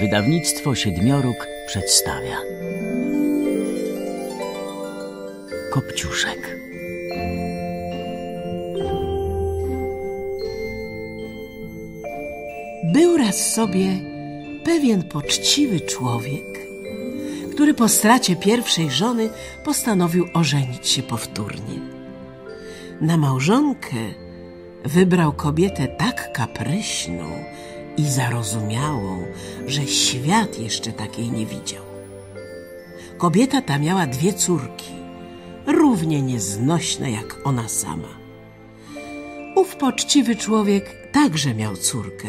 Wydawnictwo Siedmioruk przedstawia Kopciuszek Był raz sobie pewien poczciwy człowiek, który po stracie pierwszej żony postanowił ożenić się powtórnie. Na małżonkę wybrał kobietę tak kapryśną i zarozumiałą, że świat jeszcze takiej nie widział. Kobieta ta miała dwie córki, równie nieznośne jak ona sama. Ów poczciwy człowiek także miał córkę,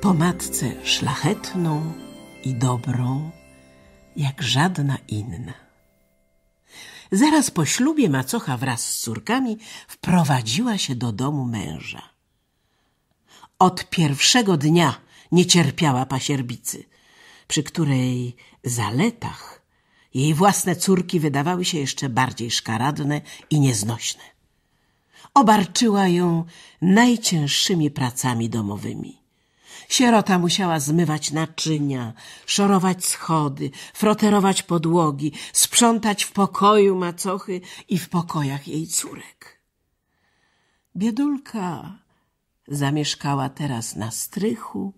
po matce szlachetną i dobrą, jak żadna inna. Zaraz po ślubie macocha wraz z córkami wprowadziła się do domu męża. Od pierwszego dnia nie cierpiała pasierbicy, przy której zaletach jej własne córki wydawały się jeszcze bardziej szkaradne i nieznośne. Obarczyła ją najcięższymi pracami domowymi. Sierota musiała zmywać naczynia, szorować schody, froterować podłogi, sprzątać w pokoju macochy i w pokojach jej córek. Biedulka zamieszkała teraz na strychu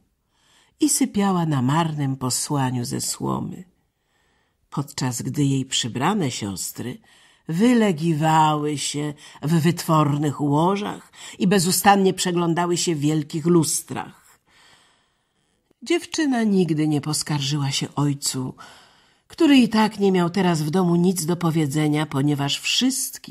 i sypiała na marnym posłaniu ze słomy, podczas gdy jej przybrane siostry wylegiwały się w wytwornych łożach i bezustannie przeglądały się w wielkich lustrach. Dziewczyna nigdy nie poskarżyła się ojcu, który i tak nie miał teraz w domu nic do powiedzenia, ponieważ wszystkim